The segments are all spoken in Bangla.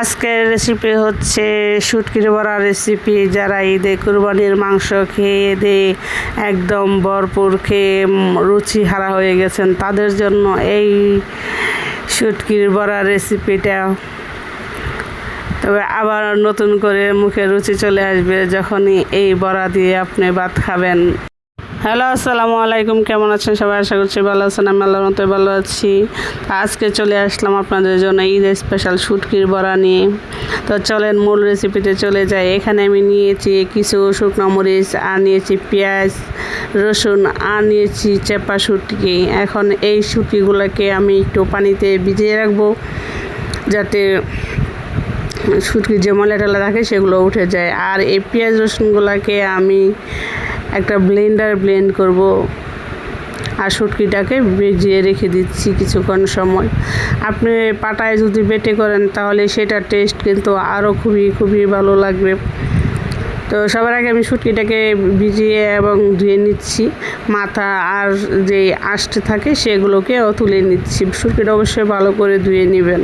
আজকের রেসিপি হচ্ছে শুটকির বড়া রেসিপি যারা ঈদে কুরবানির মাংস খেয়ে দে একদম ভরপুর খেয়ে রুচি হারা হয়ে গেছেন, তাদের জন্য এই শুটকির বড়া রেসিপিটা তবে আবার নতুন করে মুখে রুচি চলে আসবে যখনই এই বড়া দিয়ে আপনি ভাত খাবেন। হ্যালো, আসসালামু আলাইকুম। কেমন আছেন? সবাই আশা করছি ভালো আছেন, আমি আল্লাহর মতো ভালো আছি। আজকে চলে আসলাম আপনাদের জন্য ঈদ স্পেশাল শুটকির বড়া নিয়ে। তো চলেন, মূল রেসিপিতে চলে যাই। এখানে আমি নিয়েছি কিছু শুকনো মরিচ, আর নিয়েছি পেঁয়াজ, রসুন, আর নিয়েছি চেপা শুটকি। এখন এই শুটকিগুলোকে আমি একটু পানিতে ভিজিয়ে রাখব, যাতে শুটকির যে ময়লা টলা থাকে সেগুলো উঠে যায়। আর এই পেঁয়াজ, রসুনগুলোকে আমি একটা ব্লেন্ডার ব্লেন্ড করব আর শুটকিটাকে ভিজিয়ে রেখে দিচ্ছি কিছুক্ষণ সময়। আপনি পাটায় যদি বেটে করেন তাহলে সেটার টেস্ট কিন্তু আরও খুবই খুবই ভালো লাগবে। তো সবার আগে আমি শুটকিটাকে ভিজিয়ে এবং ধুয়ে নিচ্ছি। মাথা আর যে আঁশটা থাকে সেগুলোকেও তুলে নিচ্ছি। শুটকিটা অবশ্যই ভালো করে ধুয়ে নেবেন।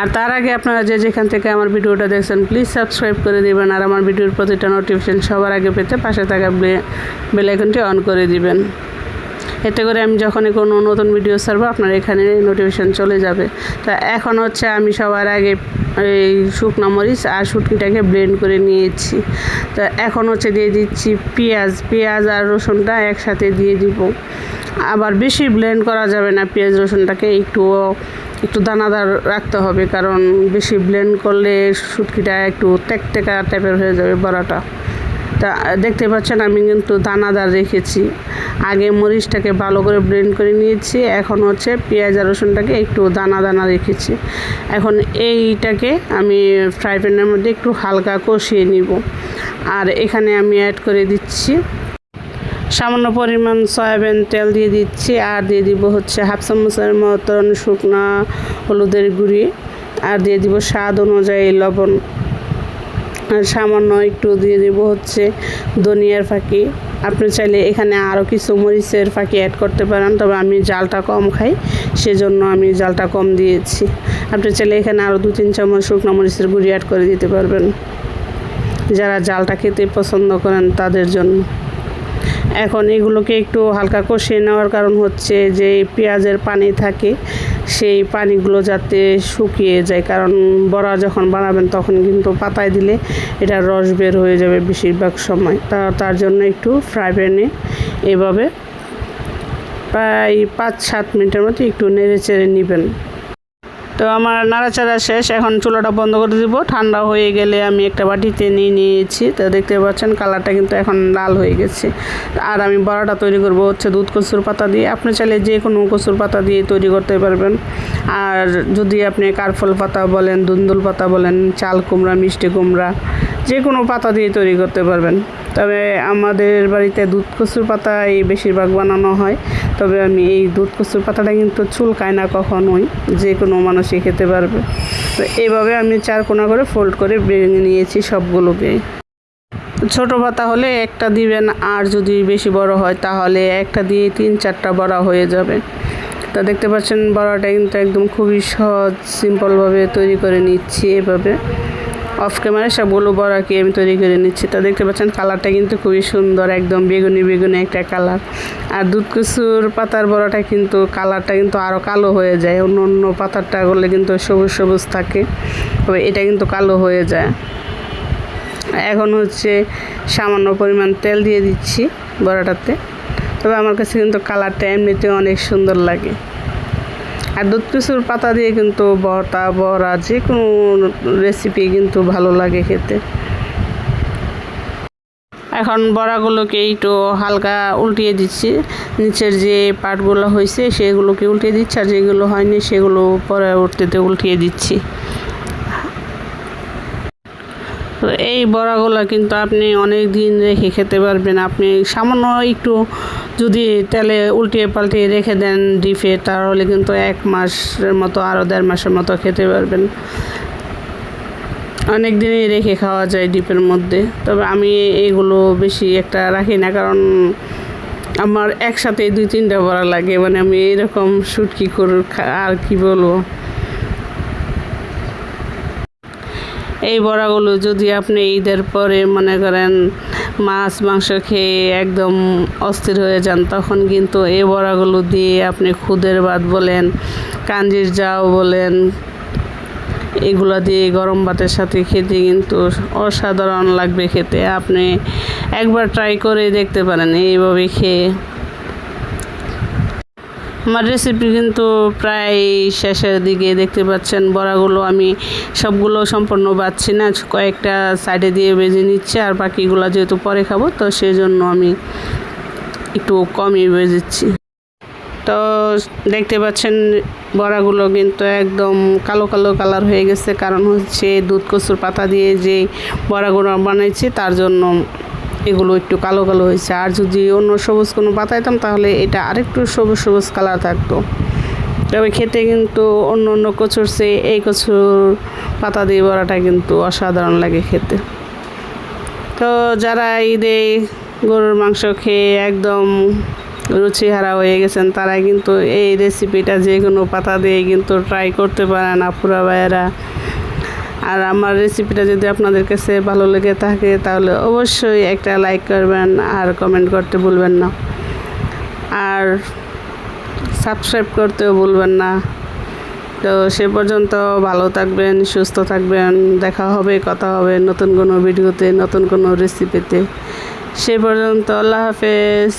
আর তার আগে আপনারা যে যেখান থেকে আমার ভিডিওটা দেখছেন প্লিজ সাবস্ক্রাইব করে দিবেন আর আমার ভিডিওর প্রতিটা নোটিফিকেশন সবার আগে পেতে পাশে থাকা বেল আইকনটি অন করে দিবেন। এতে করে আমি যখনই কোনো নতুন ভিডিও ছাড়বো, আপনার এখানে নোটিফিকেশন চলে যাবে। তা এখন হচ্ছে আমি সবার আগে এই শুকনো মরিচ আর শুটকিটাকে ব্লেন্ড করে নিয়েছি। তা এখন হচ্ছে দিয়ে দিচ্ছি পেঁয়াজ পেঁয়াজ আর রসুনটা একসাথে দিয়ে দিব। আবার বেশি ব্লেন্ড করা যাবে না, পেঁয়াজ রসুনটাকে একটু একটু দানাদার রাখতে হবে, কারণ বেশি ব্লেন্ড করলে শুটকিটা একটু টেকটেকা টাইপের হয়ে যাবে বড়াটা। তা, দেখতে পাচ্ছেন আমি কিন্তু দানাদার রেখেছি। আগে মরিচটাকে ভালো করে ব্লেন্ড করে নিয়েছি, এখন হচ্ছে পেঁয়াজ আর রসুনটাকে একটু দানা দানা রেখেছি। এখন এইটাকে আমি ফ্রাই প্যানের মধ্যে একটু হালকা কষিয়ে নিব। আর এখানে আমি অ্যাড করে দিচ্ছি সামান্য পরিমাণ সয়াবিন তেল দিয়ে দিচ্ছি, আর দিয়ে দিব হচ্ছে হাফ চামচের মতন শুকনা হলুদের গুঁড়ি, আর দিয়ে দিব স্বাদ অনুযায়ী লবণ, আর সামান্য একটু দিয়ে দিব হচ্ছে ধনিয়ার ফাঁকি। আপনি চাইলে এখানে আরও কিছু মরিচের ফাঁকি অ্যাড করতে পারেন, তবে আমি জালটা কম খাই, সেজন্য আমি জালটা কম দিয়েছি। আপনি চাইলে এখানে আরও দু তিন চামচ শুকনো মরিচের গুঁড়ি অ্যাড করে দিতে পারবেন, যারা জালটা খেতে পছন্দ করেন তাদের জন্য। এখন এগুলোকে একটু হালকা কষিয়ে নেওয়ার কারণ হচ্ছে যে পেঁয়াজের পানি থাকে, সেই পানিগুলো যাতে শুকিয়ে যায়। কারণ বড়া যখন বানাবেন তখন কিন্তু পাতায় দিলে এটা রস বের হয়ে যাবে বেশিরভাগ সময়। তা, তার জন্য একটু ফ্রাই প্যানে এভাবে প্রায় পাঁচ সাত মিনিটের মতো একটু নেড়ে চেড়ে নেবেন। তো আমার নাড়াচাড়া শেষ, এখন চুলাটা বন্ধ করে দিব। ঠান্ডা হয়ে গেলে আমি একটা বাটিতে নিয়ে নিয়েছি। তো দেখতে পাচ্ছেন কালারটা কিন্তু এখন লাল হয়ে গেছে। আর আমি বড়াটা তৈরি করব হচ্ছে দুধ কচুর পাতা দিয়ে। আপনি চাইলে যে কোনো কচুর পাতা দিয়ে তৈরি করতে পারবেন। আর যদি আপনি কারফল পাতা বলেন, দুন্দুল পাতা বলেন, চাল কুমড়া, মিষ্টি কুমড়া, যে কোনো পাতা দিয়ে তৈরি করতে পারবেন। তবে আমাদের বাড়িতে দুধ কচুর পাতাই বেশিরভাগ বানানো হয়। তবে আমি এই দুধ কচুর পাতাটা কিন্তু চুলকায় না কখনোই, যে কোনো মানুষই খেতে পারবে। তো এইভাবে আমি চার কোনা করে ফোল্ড করে ভেঙে নিয়েছি সবগুলোকে। ছোট পাতা হলে একটা দিবেন, আর যদি বেশি বড় হয় তাহলে একটা দিয়ে তিন চারটা বড়া হয়ে যাবে। তা দেখতে পাচ্ছেন বড়াটা কিন্তু একদম খুবই সহজ সিম্পলভাবে তৈরি করে নিচ্ছি এভাবে। অফ ক্যামেরায় সবগুলো বড়াকে আমি তৈরি করে নিচ্ছি। তা দেখতে পাচ্ছেন কালারটা কিন্তু খুবই সুন্দর, একদম বেগুনি বেগুনি একটা কালার আর দুধ কচুর পাতার বড়াটা কিন্তু কালারটা কিন্তু আরও কালো হয়ে যায়। অন্য অন্য পাতারটা করলে কিন্তু সবুজ সবুজ থাকে। তবে এটা কিন্তু কালো হয়ে যায়। এখন হচ্ছে সামান্য পরিমাণ তেল দিয়ে দিচ্ছি বড়াটাতে। তবে আমার কাছে কিন্তু কালারটা এমনিতে অনেক সুন্দর লাগে। আর দুধ কিছুর পাতা দিয়ে কিন্তু বড়া বড়া যে কোনো রেসিপি কিন্তু ভালো লাগে খেতে। এখন বড়াগুলোকে একটু হালকা উল্টিয়ে দিচ্ছি। নিচের যে পাটগুলো হয়েছে সেগুলোকে উল্টিয়ে দিচ্ছি, আর যেগুলো হয়নি, সেগুলো পরে উঠতে উল্টিয়ে দিচ্ছি। তো এই বড়াগুলো কিন্তু আপনি অনেক দিন রেখে খেতে পারবেন। আপনি সামান্য একটু যদি তেলে উল্টিয়ে পাল্টিয়ে রেখে দেন ডিপে তাহলে কিন্তু এক মাসের মতো আরও দেড় মাসের মতো খেতে পারবেন। অনেক দিনই রেখে খাওয়া যায় ডিপের মধ্যে। তবে আমি এগুলো বেশি একটা রাখি না, কারণ আমার একসাথে দুই তিনটা বড়া লাগে। মানে আমি এরকম শুটকি করে খা- আর কি বলব? এই বড়াগুলো যদি আপনি ঈদের পরে মনে করেন মাছ, মাংস খেয়ে একদম অস্থির হয়ে যান, তখন কিন্তু এই বড়াগুলো দিয়ে আপনি খুদের ভাত বলেন, কাঞ্জির জাও বলেন, এগুলো দিয়ে গরম ভাতের সাথে খেতে কিন্তু অসাধারণ লাগবে খেতে। আপনি একবার ট্রাই করে দেখতে পারেন, এইভাবে খেয়ে। আমার রেসিপি কিন্তু প্রায় শেষের দিকে দেখতে পাচ্ছেন। বড়াগুলো আমি সবগুলো সম্পূর্ণ বাচ্ছি না, কয়েকটা সাইডে দিয়ে বেজে নিচ্ছে আর বাকিগুলো যেহেতু পরে খাব, তো সেই জন্য আমি একটু কমই বেজেছি তো দেখতে পাচ্ছেন বড়াগুলো কিন্তু একদম কালো কালো কালার হয়ে গেছে। কারণ হচ্ছে দুধ কচুর পাতা দিয়ে যে বড়াগুলো বানাইছি, তার জন্য এগুলো একটু কালো কালো হয়েছে। আর যদি অন্য সবুজ কোনো পাতাইতাম তাহলে এটা আরেকটু সবুজ সবুজ কালার থাকতো। তবে খেতে কিন্তু অন্য অন্য কচুর চেয়ে এই কচুর পাতা দিয়ে বড়াটা কিন্তু অসাধারণ লাগে খেতে। তো যারা ঈদে গরুর মাংস খেয়ে একদম রুচিহারা হয়ে গেছেন, তারা কিন্তু এই রেসিপিটা যে কোনো পাতা দিয়ে কিন্তু ট্রাই করতে পারেন। আপুরা ভাইয়েরা আর আমার রেসিপিটা যদি আপনাদের কাছে ভালো লেগে থাকে, তাহলে অবশ্যই একটা লাইক করবেন আর কমেন্ট করতে ভুলবেন না। আর সাবস্ক্রাইব করতেও ভুলবেন না। তো সে পর্যন্ত ভালো থাকবেন, সুস্থ থাকবেন, দেখা হবে, কথা হবে নতুন কোনো ভিডিওতে নতুন কোনো রেসিপিতে সে পর্যন্ত আল্লাহ হাফেজ।